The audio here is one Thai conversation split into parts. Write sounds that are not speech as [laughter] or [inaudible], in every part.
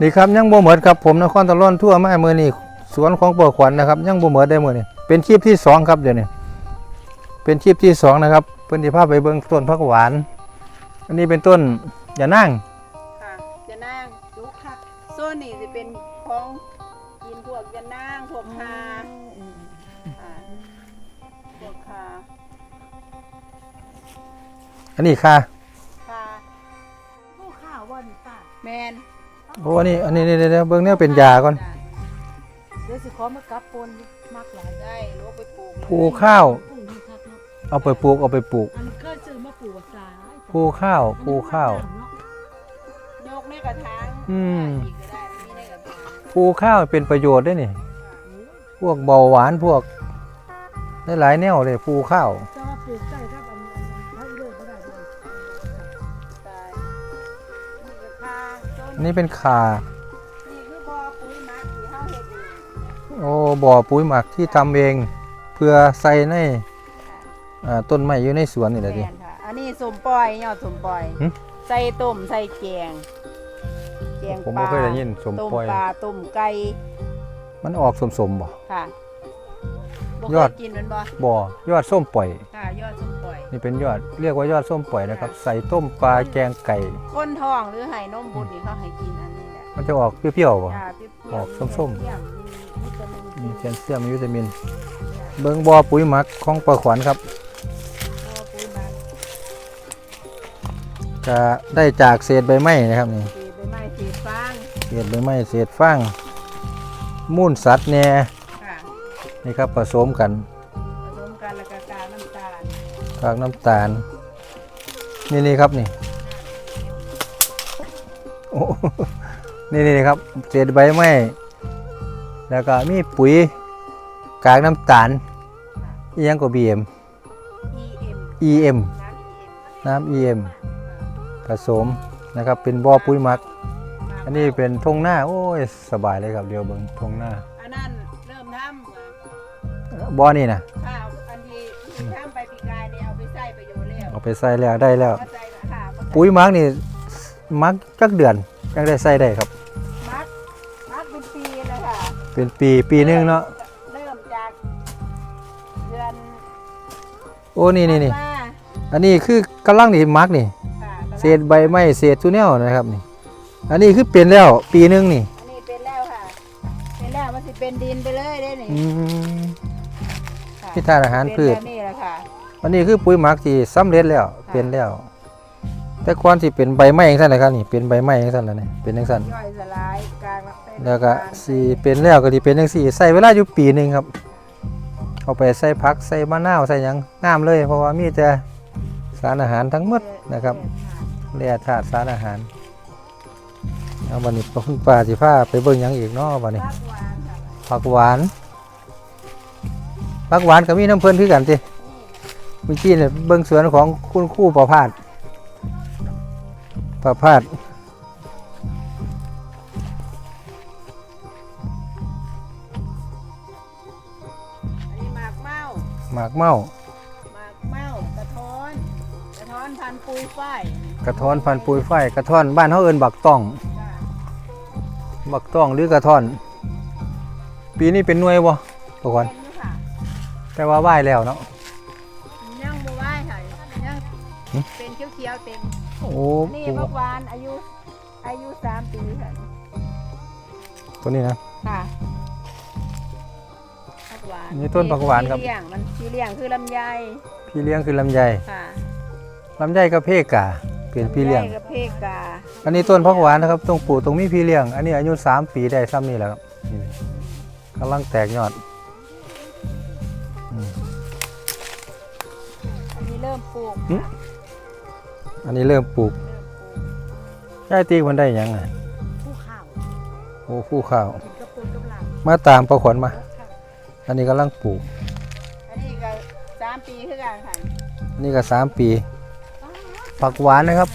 นี่ครับยังบ่เหมือนครับผมนครตะล่อนทั่วมามือนี่สวนของปอขวัญนะครับยังบ่เหมือนได้มือนี่เป็นคลิปที่สองครับเดี๋ยวนี้เป็นคลิปที่สองนะครับเพิ่นสิพาไปเบิ่งต้นผักหวาน อันนี้เป็นต้นยานั่งค่ะจะนางดูค่ะโซนนี่จะเป็นของกินพวกยานางพวกคาค่ะพวกคาอันนี้ค่ะ โอ้อันนี้อันนี้นี่ๆๆเบิ่งแนวเป็นยาก่อนเดี๋ยวสิขอมากับปนมักหลายได้ลูกไปปลูกเลยภูข้าว ปลูกดีครับเนาะเอาไปปลูกเอาไปปลูกอันเคยซื้อมาปลูกสายภูข้าวภูข้าวยกในกระถางอืม อีกก็ได้ไม่ได้กระถางภูข้าวเป็นประโยชน์ด้วยนี่ พวกเบาหวานพวกหลายๆแนวเลยภูข้าวจะมาปลูกใกล้ นอันนี้เป็นคานี่คือบ่อปุ๋ยหมักที่เฮาเฮ็ดเองโอ้บ่อปุ๋ยหมักที่ทำเอง เพื่อใส่ในอ่าต้นไม้อยู่ในสวนนี่แหละดิ แม่นค่ะ อันนี้สมปล่อยยอดสมปล่อย หึ ใส่ต้มใส่แกงแกงผมปบ่ลาเคยได้ยินสมต้มปล่อย ปลาต้มไก่มันออกสมๆบ่ ค่ะบ่ยอดเคกินมันบ่บ่ยอดส้มปล่อย ค่ะยอดสมปล่อย นี่เป็นยอดเรียกว่ายอดส้มปล่อยนะครับ ใส่ต้มปลาแกงไก่คนท้องหรือให้นมบุตรนี่เขาให้กินอันนี้แหละมันจะออกเปรี้ยวๆบ่ค่ะเปรี้ยวๆออกส้มๆ เปรี้ยวๆมีวิตามินมีแคลเซียมมีวิตามิน เบิ่งบ่อปุ๋ยหมักของปลาขวัญครับบ่อปุ๋ยหมักจะได้จากเศษใบไม้นะครับนี่สีใบไม้สีฟางเศษใบไม้เศษฟางมูลสัตว์แหน่ค่ะนี่ครับผสมกัน กากน้ำตาล นี่นี่ครับนี่โอ้นี่นี่ครับเศษใบไม้แล้วก็มีปุ๋ยกากน้ำตาลอีหยังก็ BM EM EM น้ำ EM น้ำ EM ผสมนะครับเป็นบ่อปุ๋ยหมัก อันนี้เป็นทงหน้า โอ้ย สบายเลยครับเดี๋ยวเบิ่งทงหน้าอันนั้นเริ่มทำบ่อนี่นะ เอาไปใส่แล้วได้แล้วเอาใส่ค่ะเอาปุ๋ยหมักนี่หมักจักเดือนยังได้ใส่ได้ครับ มัดมัดเป็นปีเลยค่ะ เป็นปีปีหนึงเนาะ เริ่มจากเดือน โอ้นี่นี่นี่ธัวาอันนี้คือกำลังนี่หมักนี่ค่ะเศษใบไม้เศษทุเนลนะครับนี่ อันนี้คือเป็นแล้ว ปีหนึงนี่ อันนี้เป็นแล้วค่ะ เป็นแล้วมันสิเป็นดินไปเลยได้นี่อืมค่ะที่ทานอาหารพืชเป็นแบบนี่แหละค่ะ อันนี้คือปุ๋ยหมักที่สำเร็จแล้วเป็นแล้ว แต่ก่อนสิเป็นใบไม้จังซั่นนะครับนี่เป็นใบไม้จังซั่นแล้วนี่เป็นจังซั่นย่อยสลายกลางรับเป็นแล้วก็น้ำตาลสีเป็นแล้วก็ที่เป็นจังซี่ใส่เวลาอยู่ปีหนึงครับ เอาไปใส่ผักใส่มะนาวใส่หยังงามเลย เพราะว่ามีแต่สารอาหารทั้งหมดนะครับแร่ธาตุสารอาหารเอาวันนี้คุณป้าสิพาไปเบิ่งหยังอีกเนาะวันนี้ผักหวานค่ะผักหวานผักหวานก็มีน้ำเพิ่นคือกันติ เมื่อกี้เนี่ยเบิ่งสวนของคุณครู่ประพาสประพาสอันนี้หมากเมาหมากเมาหมากเมากระท้อน กระท้อนพันปุยฝ้ายกระท้อนพันปุยไฟกระท้อนบ้านเฮาเอิ้นบักต้อง จ้ะบักต้องหรือกระท่อน ปีนี้เป็นหน่วยบ่ทุกคน เป็นอยู่ค่ะแต่ว่าไหว้แล้วเนาะ โอ้นี่ผักหวานอายุอายุสามปีค่ะตัวนี้นะ ค่ะผักหวานนี่ต้นผักหวานครับสีเลี้ยงมันสีเลี้ยงคือลำไยพี่เลี้ยงคือลำไยค่ะลำไยกับเพกาเป็นพี่เลี้ยงลำไกับเพกาอันนี้ต้นผักหวานนะครับตรงปลูกตรงมีพี่เลี้ยง อันนี้อายุ 3 ปีได้ซ้ำนี่แหละครับนี่กำลังแตกยอดอืมอันนี้เริ่มปลูกหึ อันนี้เริ่มปลูกยายตีมันได้หยังไงผู้ข่าวโอ้คู่ข้าว กินกระปุนกำลังมาตามประขวัญมาอันนี้กำลังปลูก อันนี้ก็สามปีคือกันค่ะอันนี้ก็สามปี ผักหวานนะครับ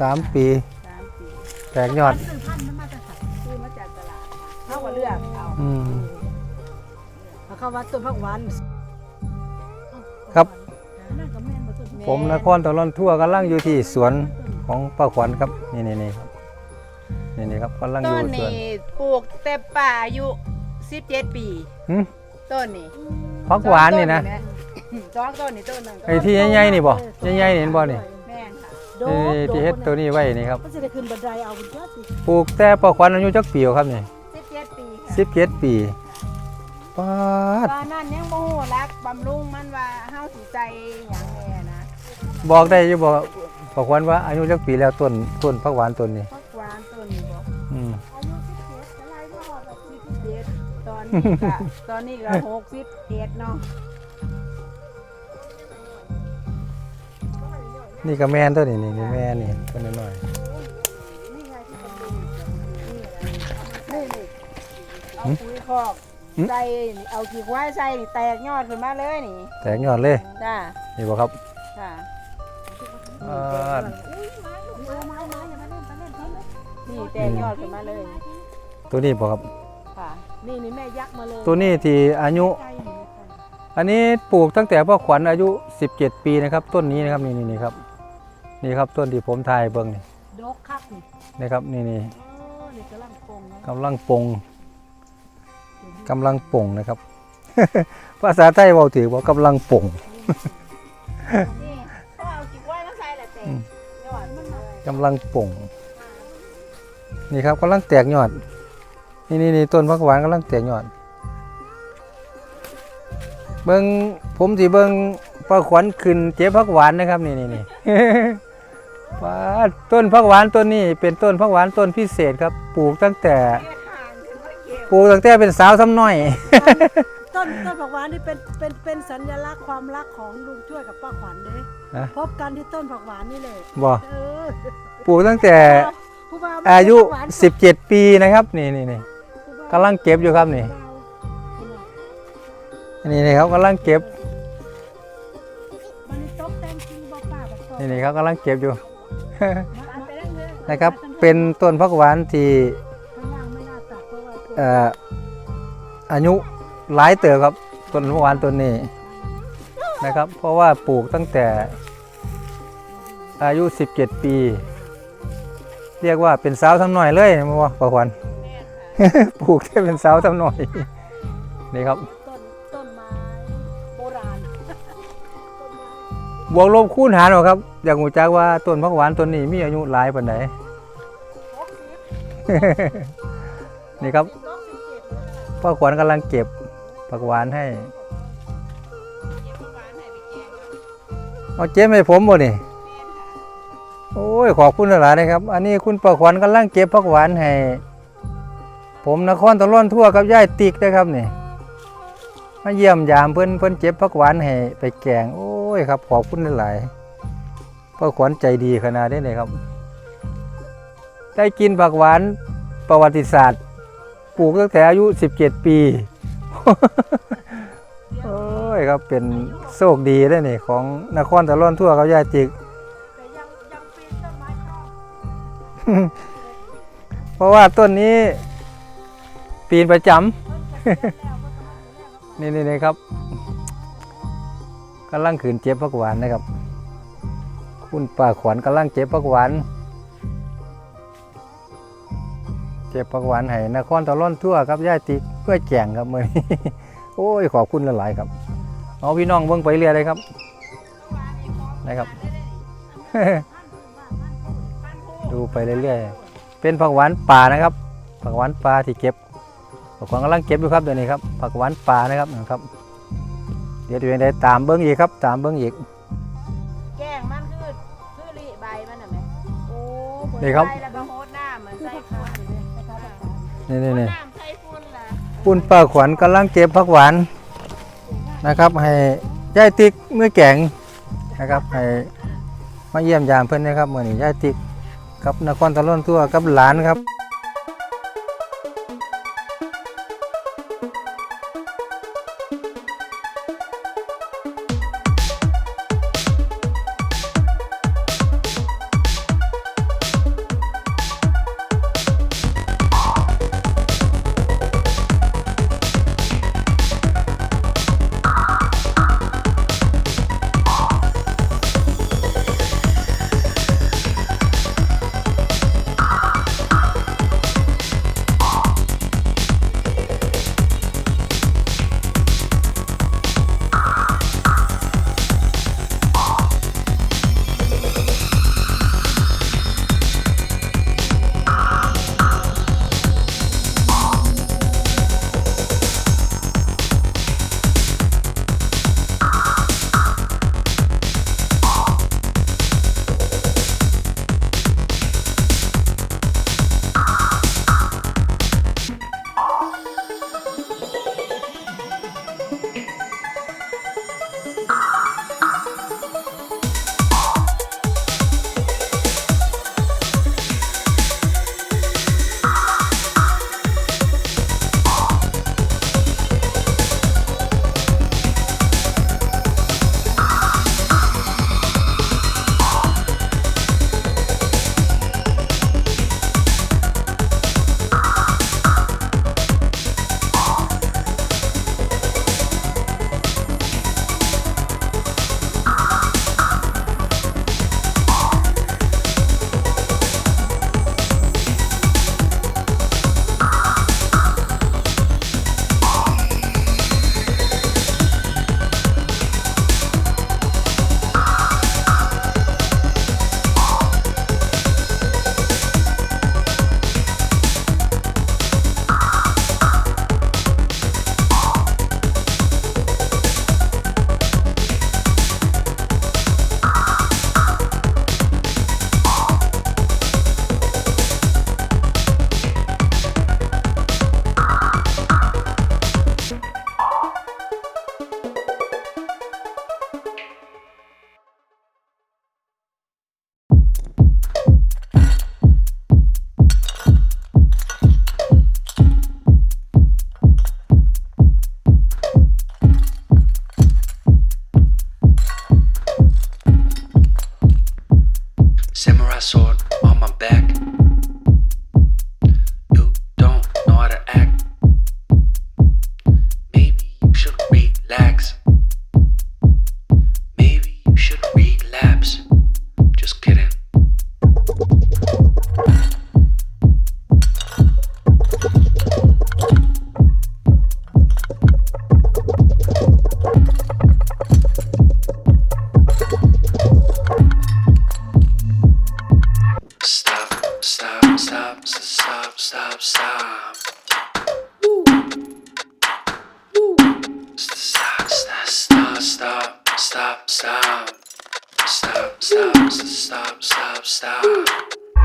สามปี สามปีแตกยอดพันพันมันมาจากสัตว์ซื้อมาจากตลาดค่ะเขาก็เลือกเอาอืมแล้วเขาว่าต้นผักหวาน ผมนครตะลอนทั่วกำลังอยู่ที่สวนของป้าขวัญครับนี่นี่นี่ครับนี่นี่ครับกำลังอต้ยู่นส่วนนี้ปลูกแต่ป่าอายุ17 ปี หึต้นนี้พักหวานนี่นะสองต้นนี่ต้นหนึงไอ้ที่ใหญ่ๆนี่บ่ใหญ่ๆนี่เห็นบ่นี่แม่นค่ะโดนี่ที่เฮ็ดตัวนี้ไว้นี่ครับมันจะได้ขึ้นบันไดเอาคุณจ้าสิปลูกแต่ปอขวัญอายุจักปีครับนี่17 ปีค่ะ17ปีปาด ตอนนั้นยังบ่ฮู้รักบำรุงมันว่าเฮาสิใจหยังแน่นะ บอกได้อยู่บ่ปอขวัญว่าอายุจักปีแล้วต้นต้นพักหวานต้นนี้พักหวานต้นนี้บ่อืมอายุ17อะไรบ่ฮอดแบบ17ตอนนี้ก็ตอนนี้ก็61เนาะนี่ก็แม่นตัวนี้นี่นี่แม่นี่ตัวน้อยนี่ไงที่บำรุงนี่นี่เอาปุ๋ยคอกใส่นี่เอาขี้ควายใส่นี่แตกยอดขึ้นมาเลยนี่ๆแตกยอดเลยจ้า นี่บ่ครับ ค่ะอ่านี่แตกยอดขึ้นมาเลยตัวนี้บ่ครับ ค่ะ นี่นี่แม่ยักษ์มาเลยตัวนี้ที่อายุใช่หนูค่ะอันนี้ปลูกตั้งแต่พ่อขวัญอายุ 17 ปีนะครับ ต้นนี้นะครับนี่นี่นี่ครับ นี่ครับต้นที่ผมถ่ายเบิ่งนี่ดอกคักนี่นะครับนี่นี่โอ้นี่กำลังปงนะกำลังปงกำลังปงนะครับ ภาษาไทยเว้าถือว่ากำลังปงนี่ กำลังปงนี่ครับกำลังแตกยอด นี่นี่นี่ต้นผักหวานกำลังแตกยอด เบิ่งผมสิเบิ่งปลาขวัญขึ้นเจ็บผักหวานนะครับ นี่นี่นี่ว่าต้นผักหวานต้นนี้ เป็นต้นผักหวานต้นพิเศษครับ ปลูกตั้งแต่เก็บห่างถึงไม่เก็บปลูกตั้งแต่เป็นสาวซ้ำน้อย ต้นต้นผักหวานนี่เป็นเป็นเป็นสัญลักษณ์ความรักของลุงช่วยกับป้าขวัญเด้ ฮะ พบกันที่ต้นผักหวานนี่เลยบ่เออปลูกตั้งแต่ผู้บ่วอายุผักหวาน17 ปีนะครับ นี่นี่นี่ผู้บ่าวกำลังเก็บอยู่ครับนี่ นี่นี่ครับกำลังเก็บ มันนี่ตกแต่งจริงบ่ป้าแบบตกนี่นี่ครับกำลังเก็บอยู่ มันไปเรื่อยๆนะครับ เป็นต้นผักหวานที่ข้างล่างไม่น่าตัดเพราะว่าตัวเอ่ออายุหลายเติบครับ ต้นผักหวานต้นนี้ นะครับ เพราะว่าปลูกตั้งแต่อายุ 17 ปี เรียกว่าเป็นสาวทำหน่อยเลยมั้งวะประควันแม่นค่ะปลูกแค่เป็นสาวทำหน่อยนี่ครับต้นต้นไม้โบราณบวกลบคูณหารเอาครับ อยากหูจักว่าต้นผักหวานต้นนี้มีอายุหลายปานไหนนี่ครับพ่อขวัญกำลังเก็บผักหวานให้ เอาเจ๊ให้ผมบ่นี่โอ้ยขอบคุณหลายๆนะครับ อันนี้คุณประขวัญกำลังเก็บผักหวานให้ผมนครตะล่อนทั่วกับย่ายติ๊กนะครับนี่มาเยี่ยมยามเพิ่อนเพิ่อนเจ็บผักหวานให้ไปแกงโอ้ยครับ ขอบคุณหลายๆประขวัญใจดีขนาดนี้เลยครับ ได้กินผักหวานประวัติศาสตร์ปลูกตั้งแต่อายุ 17 ปี ครับเป็นโชคดีได้นี่ของนครตะล่อนทั่วกับย่ายติ๊กแต่ยังยังปีเพราะว่าต้นนี้ ปีนประจำนี่นี่นี่ครับกำลังขืนเจ็บผักหวานนะครับ คุณป้าขวัญกำลังเจ็บผักหวาน เจ็บผักหวานให้นครตะล่อนทั่วครับย่ายติ๊กเพื่อแจงครับมือนี้โอ้ยขอบคุณหลายๆครับ เอาพี่น้องเบิ่งไปเรื่อยเลยครับนะครับ ดูไปเรื่อยๆเป็นผักหวานป่านะครับ ผักหวานป่าที่เก็บผักหวานกำลังเก็บอยู่ครับเดี๋ยวนี้ครับผักหวานป่านะครับนะครับ เดี๋ยวเดี๋ยวได้ตามเบิ้งอีกครับ ตามเบิ้งอีกแกงมันคือคือริใบมันน่ะแม่โอ้นี่ครับใส่แล้วก็โฮดน้ำเหมือนใส่ฝุ่นนี่นี่นี่น้ำใส่ฝุ่นล่ะคุณป้าขวัญกำลังเก็บผักหวาน นะครับ ให้ย่ายติ๊กเมื่อแกงนะครับให้มาเยี่ยมยามเพื่อนนะครับเมื่อนี้ย่ายติ๊กกับนครตะล่อนทั่วกับหลานครับ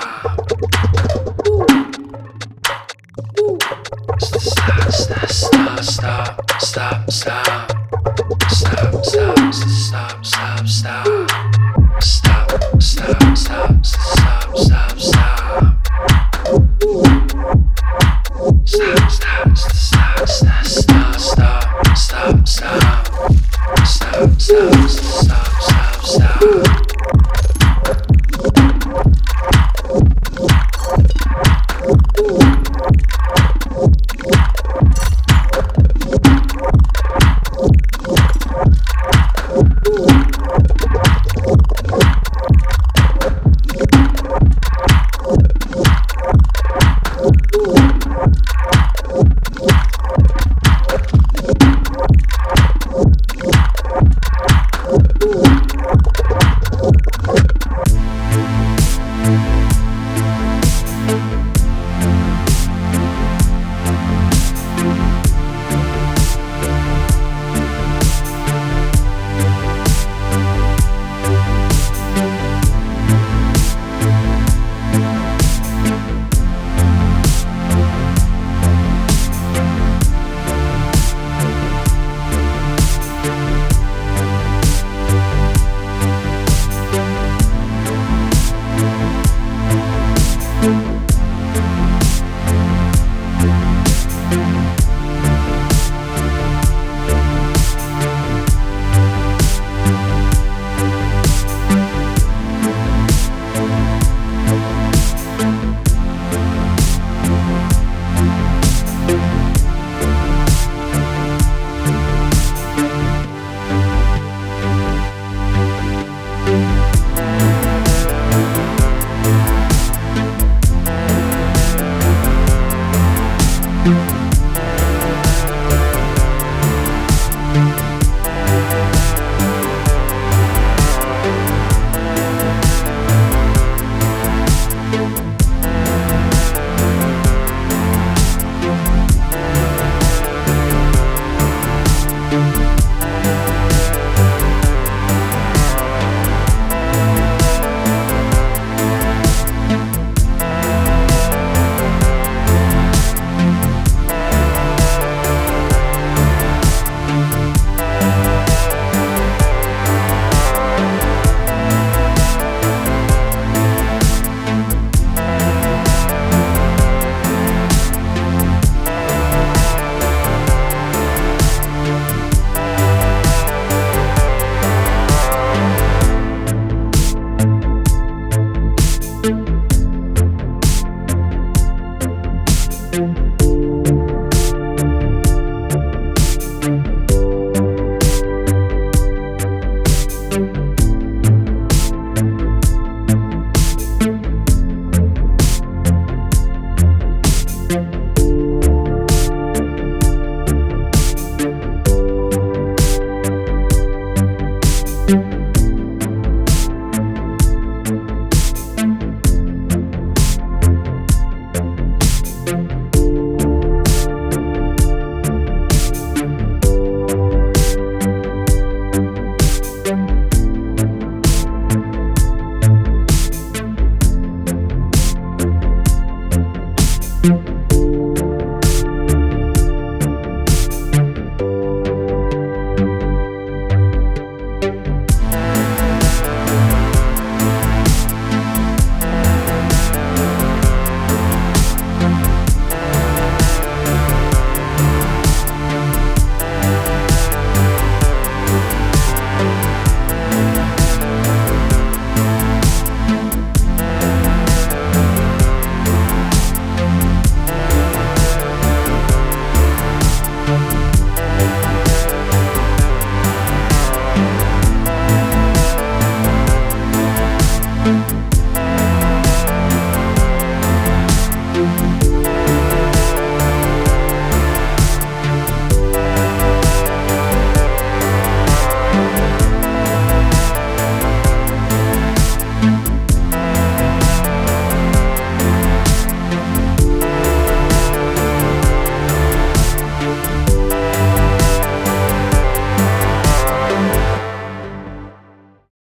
[sighs] Ah.